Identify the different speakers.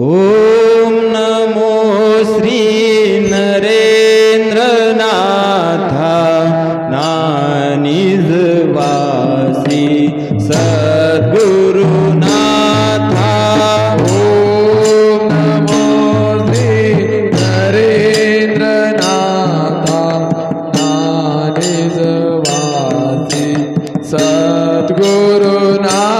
Speaker 1: ओम नमो Shri
Speaker 2: Narendra नरेंद्रनाथा नानिजवासी सद्गुरुनाथा।
Speaker 1: ओम नमो Shri नरेंद्रनाथा नानिजवासी सद्गुरुनाथ।